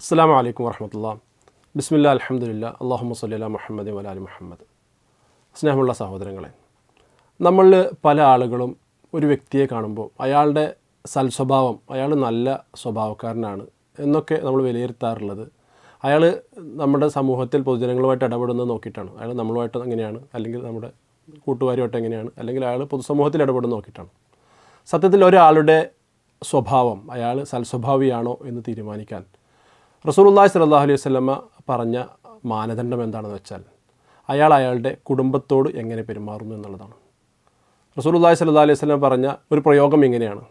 അസ്സാം വലൈക്കും വർഹമത്തുള്ള ബിസ്മില്ല അലഹമുല്ല അള്ളാഹു സല്ല മുഹമ്മദ് വലാലി മുഹമ്മദ്. സ്നേഹമുള്ള സഹോദരങ്ങളെ നമ്മൾ പല ആളുകളും ഒരു വ്യക്തിയെ കാണുമ്പോൾ അയാളുടെ സൽസ്വഭാവം അയാൾ നല്ല സ്വഭാവക്കാരനാണ് എന്നൊക്കെ നമ്മൾ വിലയിരുത്താറുള്ളത്. അയാൾ നമ്മുടെ സമൂഹത്തിൽ പൊതുജനങ്ങളുമായിട്ട് ഇടപെടുന്നത് നോക്കിയിട്ടാണ്. അയാൾ നമ്മളുമായിട്ട് എങ്ങനെയാണ്? അല്ലെങ്കിൽ നമ്മുടെ കൂട്ടുകാരുമായിട്ട് എങ്ങനെയാണ്? അല്ലെങ്കിൽ അയാൾ പൊതുസമൂഹത്തിൽ ഇടപെടുന്നത് നോക്കിയിട്ടാണ്. സത്യത്തിൽ ഒരാളുടെ സ്വഭാവം അയാൾ സൽസ്വഭാവിയാണോ എന്ന് തീരുമാനിക്കാൻ റസൂലുള്ളാഹി സലാഹു അലൈഹി വസല്ലമ പറഞ്ഞ മാനദണ്ഡം എന്താണെന്ന് വെച്ചാൽ അയാൾ അയാളുടെ കുടുംബത്തോട് എങ്ങനെ പെരുമാറുന്നു എന്നുള്ളതാണ്. റസൂലുള്ളാഹി സ്വല്ലല്ലാഹു അലൈഹി വസല്ലമ പറഞ്ഞ ഒരു പ്രയോഗം ഇങ്ങനെയാണ്.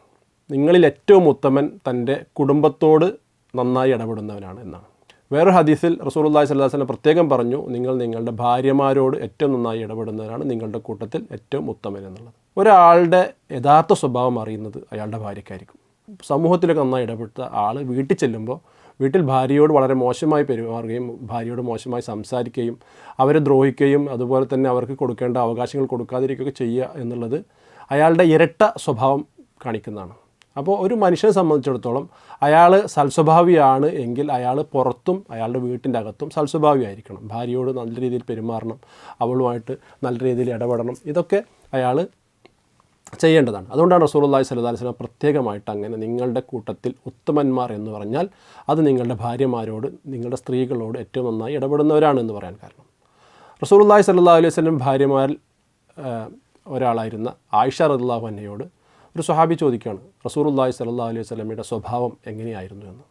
നിങ്ങളിൽ ഏറ്റവും ഉത്തമൻ തന്റെ കുടുംബത്തോട് നന്നായി ഇടപെടുന്നവനാണ് എന്നാണ്. വേറൊരു ഹദീസിൽ റസൂലുള്ളാഹി സ്വല്ലല്ലാഹു അലൈഹി വസല്ലം പ്രത്യേകം പറഞ്ഞു നിങ്ങൾ നിങ്ങളുടെ ഭാര്യമാരോട് ഏറ്റവും നന്നായി ഇടപെടുന്നവരാണ് നിങ്ങളുടെ കൂട്ടത്തിൽ ഏറ്റവും ഉത്തമൻ എന്നുള്ളത്. ഒരാളുടെ യഥാർത്ഥ സ്വഭാവം അറിയുന്നത് അയാളുടെ ഭാര്യയ്ക്കായിരിക്കും. സമൂഹത്തിലൊക്കെ നന്നായി ഇടപെട്ട ആൾ വീട്ടിൽ ചെല്ലുമ്പോൾ വീട്ടിൽ ഭാര്യയോട് വളരെ മോശമായി പെരുമാറുകയും ഭാര്യയോട് മോശമായി സംസാരിക്കുകയും അവരെ ദ്രോഹിക്കുകയും അതുപോലെ തന്നെ അവർക്ക് കൊടുക്കേണ്ട അവകാശങ്ങൾ കൊടുക്കാതിരിക്കുകയൊക്കെ ചെയ്യുക എന്നുള്ളത് അയാളുടെ ഇരട്ട സ്വഭാവം കാണിക്കുന്നതാണ്. അപ്പോൾ ഒരു മനുഷ്യനെ സംബന്ധിച്ചിടത്തോളം അയാൾ സൽസ്വഭാവിയാണ് എങ്കിൽ അയാൾ പുറത്തും അയാളുടെ വീട്ടിന്റെ അകത്തും സൽസ്വഭാവിയായിരിക്കണം. ഭാര്യയോട് നല്ല രീതിയിൽ പെരുമാറണം അവളുമായിട്ട് നല്ല രീതിയിൽ ഇടപെടണം. ഇതൊക്കെ അയാൾ ചെയ്യേണ്ടതാണ്. അതുകൊണ്ടാണ് റസൂലുള്ളാഹി സ്വല്ലല്ലാഹി അലൈഹി വസല്ലം പ്രത്യേകമായിട്ട് അങ്ങനെ നിങ്ങളുടെ കൂട്ടത്തിൽ ഉത്തമന്മാർ എന്ന് പറഞ്ഞാൽ അത് നിങ്ങളുടെ ഭാര്യമാരോട് നിങ്ങളുടെ സ്ത്രീകളോട് ഏറ്റവും നന്നായി ഇടപെടുന്നവരാണ് എന്ന് പറയാൻ കാരണം. റസൂലുള്ളാഹി സ്വല്ലല്ലാഹി അലൈഹി വസല്ലം ഭാര്യമാരിൽ ഒരാളായിരുന്ന ആയിഷ റളിയല്ലാഹു അൻഹയോട് ഒരു സ്വഹാബി ചോദിക്കുകയാണ് റസൂലുള്ളാഹി സ്വല്ലല്ലാഹി അലൈഹി വസല്ലമയുടെ സ്വഭാവം എങ്ങനെയായിരുന്നു എന്ന്?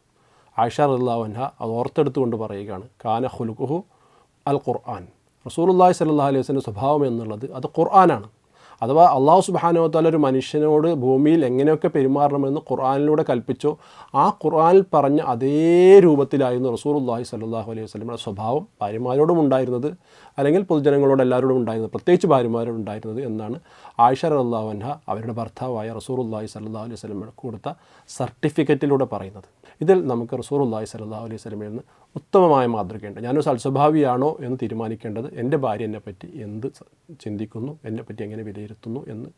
ആയിഷ റളിയല്ലാഹു അൻഹ അത് ഓർത്തെടുത്തുകൊണ്ട് പറയുകയാണ് കാന ഖുലുഖുഹു അൽ ഖുർആൻ. റസൂലുള്ളാഹി സ്വല്ലല്ലാഹി അലൈഹി വസല്ലം സ്വഭാവം എന്നുള്ളത് അത് ഖുർആനാണ്. അഥവാ അള്ളാഹു സുബാനുവത്താല ഒരു മനുഷ്യനോട് ഭൂമിയിൽ എങ്ങനെയൊക്കെ പെരുമാറണമെന്ന് ഖുർആാനിലൂടെ കൽപ്പിച്ചോ ആ ഖുർആാനിൽ പറഞ്ഞ അതേ രൂപത്തിലായിരുന്നു റസൂലുള്ളാഹി സ്വല്ലല്ലാഹു അലൈഹി വസ്ലമുടെ സ്വഭാവം. ഭാര്യമാരോടും ഉണ്ടായിരുന്നത് അല്ലെങ്കിൽ പൊതുജനങ്ങളോട് എല്ലാവരോടും ഉണ്ടായിരുന്നത് പ്രത്യേകിച്ച് ഭാര്യമാരോട് ഉണ്ടായിരുന്നത് എന്നാണ് ആയിഷ റല്ലാഹു അൻഹ അവരുടെ ഭർത്താവായ റസൂലുള്ളാഹി സ്വല്ലല്ലാഹു അലൈഹി വസ്ലമ കൊടുത്ത സർട്ടിഫിക്കറ്റിലൂടെ പറയുന്നത്. ഇതിൽ നമുക്ക് റസൂലുള്ളാഹി സ്വല്ലല്ലാഹു അലൈഹി വസ്ലമിൽ നിന്ന് ഉത്തമമായ മാതൃകയുണ്ട്. ഞാനൊരു സൽസ്വഭാവിയാണോ എന്ന് തീരുമാനിക്കേണ്ടത് എന്റെ ഭാര്യ എന്നെപ്പറ്റി എന്ത് ചിന്തിക്കുന്നു? എന്നെപ്പറ്റി എങ്ങനെ വിലയിരുത്തുന്നു എന്ന്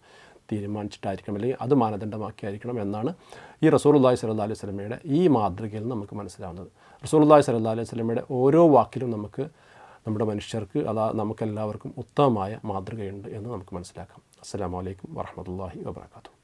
തീരുമാനിച്ചിട്ടായിരിക്കണം അല്ലെങ്കിൽ അത് മാനദണ്ഡമാക്കിയായിരിക്കണം എന്നാണ് ഈ റസൂലുള്ളാഹി സല്ലാ അലൈഹി വസല്ലമയുടെ ഈ മാതൃകയിൽ നമുക്ക് മനസ്സിലാവുന്നത്. റസൂലുള്ളാഹി സല്ലാ അലൈഹി വസല്ലമയുടെ ഓരോ വാക്കിലും നമുക്ക് നമ്മുടെ മനുഷ്യർക്ക് അതാ നമുക്കെല്ലാവർക്കും ഉത്തമമായ മാതൃകയുണ്ട് എന്ന് നമുക്ക് മനസ്സിലാക്കാം. അസ്സാം വലൈക്കും വറഹ്മത്തുള്ളാഹി വബറകാതുഹു.